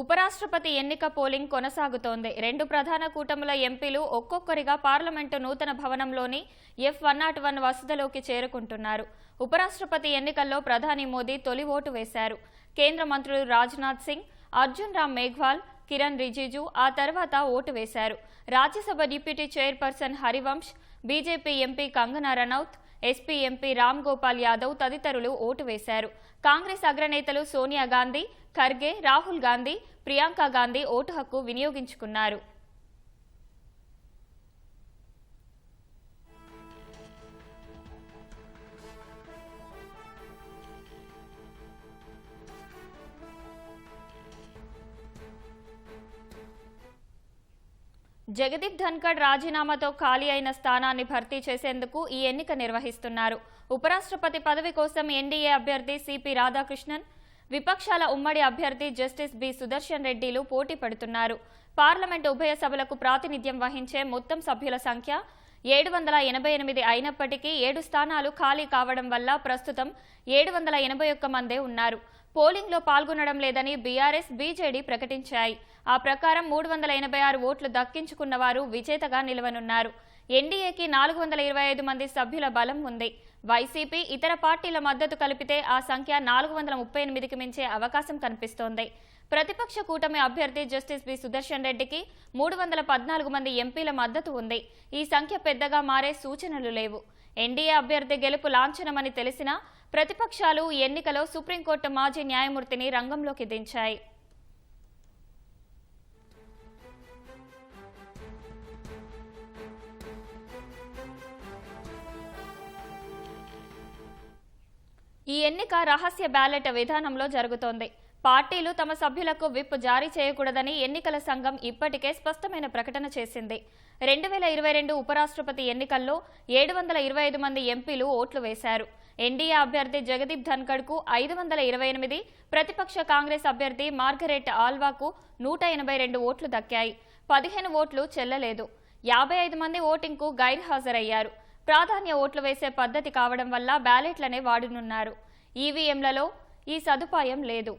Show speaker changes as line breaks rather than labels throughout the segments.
ఉపరాష్ట్రపతి ఎన్నిక పోలింగ్ కొనసాగుతోంది. రెండు ప్రధాన కూటముల ఎంపీలు ఒక్కొక్కరిగా పార్లమెంటు నూతన భవనంలోని ఎఫ్ వన్ నాట్ వన్ వసతిలోకి చేరుకుంటున్నారు. ఉపరాష్ట్రపతి ఎన్నికల్లో ప్రధాని మోదీ తొలి ఓటు వేశారు. కేంద్ర మంత్రులు రాజ్నాథ్ సింగ్ అర్జున్ రామ్ మేఘ్వాల్ కిరణ్ రిజిజు ఆ తర్వాత ఓటు వేశారు. Rajya Sabha deputy chairperson Harivansh BJP MP Kangana Ranaut SP MP Ram Gopal Yadav తదితరులు ఓటు వేశారు. కాంగ్రెస్ అగ్రనేతలు సోనియా గాంధీ ఖర్గే రాహుల్ గాంధీ ప్రియాంక గాంధీ ఓటు హక్కు వినియోగించుకున్నారు. జగదీప్ ధన్కడ్ రాజీనామాతో ఖాళీ అయిన స్థానాన్ని భర్తీ చేసేందుకు ఈ ఎన్నిక నిర్వహిస్తున్నారు. ఉపరాష్ట్రపతి పదవి కోసం ఎన్డీఏ అభ్యర్థి సిపి రాధాకృష్ణన్ విపక్షాల ఉమ్మడి అభ్యర్థి జస్టిస్ బి సుదర్శన్ రెడ్డిలు పోటీ పడుతున్నారు. పార్లమెంటు ఉభయ సభలకు ప్రాతినిధ్యం వహించే మొత్తం సభ్యుల సంఖ్య ఏడు వందల ఎనభై ఎనిమిది అయినప్పటికీ ఏడు స్థానాలు ఖాళీ కావడం వల్ల ప్రస్తుతం ఏడు వందల ఎనభై ఒక్క మందే ఉన్నారు. పోలింగ్లో పాల్గొనడం లేదని బీఆర్ఎస్ బీజేడీ ప్రకటించాయి. ఆ ప్రకారం మూడు వందల ఎనభై ఆరు ఓట్లు దక్కించుకున్న వారు విజేతగా నిలవనున్నారు. ఎన్డీఏకి నాలుగు వందల ఇరవై ఐదు మంది సభ్యుల బలం ఉంది. వైసీపీ ఇతర పార్టీల మద్దతు కలిపితే ఆ సంఖ్య నాలుగు వందల ముప్పై ఎనిమిదికి మించే అవకాశం కనిపిస్తోంది. ప్రతిపక్ష కూటమి అభ్యర్థి జస్టిస్ బి సుదర్శన్ రెడ్డికి మూడు వందల పద్నాలుగు మంది ఎంపీల మద్దతు ఉంది. ఈ సంఖ్య పెద్దగా మారే సూచనలు లేవు. ఎన్డీఏ అభ్యర్థి గెలుపు లాంఛనమని తెలిసినా ప్రతిపక్షాలు ఈ ఎన్నికలో సుప్రీంకోర్టు మాజీ న్యాయమూర్తిని రంగంలోకి దించాయి. ఈ ఎన్నిక రహస్య బ్యాలెట్ విధానంలో జరుగుతోంది. పార్టీలు తమ సభ్యులకు విప్ జారీ చేయకూడదని ఎన్నికల సంఘం ఇప్పటికే స్పష్టమైన ప్రకటన చేసింది. రెండు వేల ఇరవై రెండు ఉపరాష్ట్రపతి ఎన్నికల్లో ఏడు వందల ఇరవై ఐదు మంది ఎంపీలు ఓట్లు వేశారు. ఎన్డీఏ అభ్యర్థి జగదీప్ ధన్కడ్కు ఐదు వందల ఇరవై ఎనిమిది ప్రతిపక్ష కాంగ్రెస్ అభ్యర్థి మార్గరెట్ ఆల్వాకు నూట ఎనభై రెండు ఓట్లు దక్కాయి. పదిహేను ఓట్లు చెల్లలేదు. యాభై ఐదు మంది ఓటింగ్కు గైర్హాజరయ్యారు. ప్రాధాన్య ఓట్లు వేసే పద్ధతి కావడం వల్ల బ్యాలెట్లనే వాడనున్నారు. ఈవీఎంలలో ఈ సదుపాయం లేదు.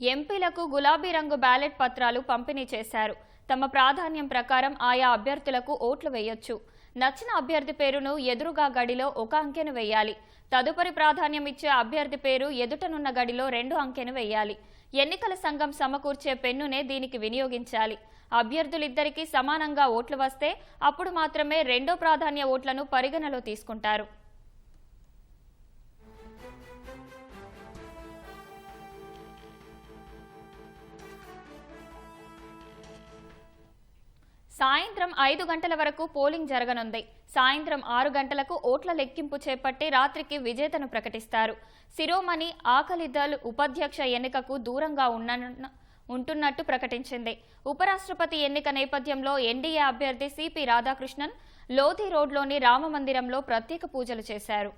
ఎంపీలకు గులాబీ రంగు బ్యాలెట్ పత్రాలు పంపిణీ చేశారు. తమ ప్రాధాన్యం ప్రకారం ఆయా అభ్యర్థులకు ఓట్లు వేయొచ్చు. నచ్చిన అభ్యర్థి పేరును ఎదురుగా గడిలో ఒక అంకెను వేయాలి. తదుపరి ప్రాధాన్యం ఇచ్చే అభ్యర్థి పేరు ఎదుటనున్న గడిలో రెండు అంకెను వేయాలి. ఎన్నికల సంఘం సమకూర్చే పెన్నునే దీనికి వినియోగించాలి. అభ్యర్థులిద్దరికీ సమానంగా ఓట్లు వస్తే అప్పుడు మాత్రమే రెండో ప్రాధాన్య ఓట్లను పరిగణలో తీసుకుంటారు. సాయంత్రం ఐదు గంటల వరకు పోలింగ్ జరగనుంది. సాయంత్రం ఆరు గంటలకు ఓట్ల లెక్కింపు చేపట్టి రాత్రికి విజేతను ప్రకటిస్తారు. శిరోమణి ఆకలిదల్ ఉపాధ్యక్ష ఎన్నికకు దూరంగా ఉన్న ఉంటున్నట్టు ప్రకటించింది. ఉపరాష్ట్రపతి ఎన్నిక నేపథ్యంలో ఎన్డీఏ అభ్యర్థి సిపి రాధాకృష్ణన్ లోధి రోడ్లోని రామమందిరంలో ప్రత్యేక పూజలు చేశారు.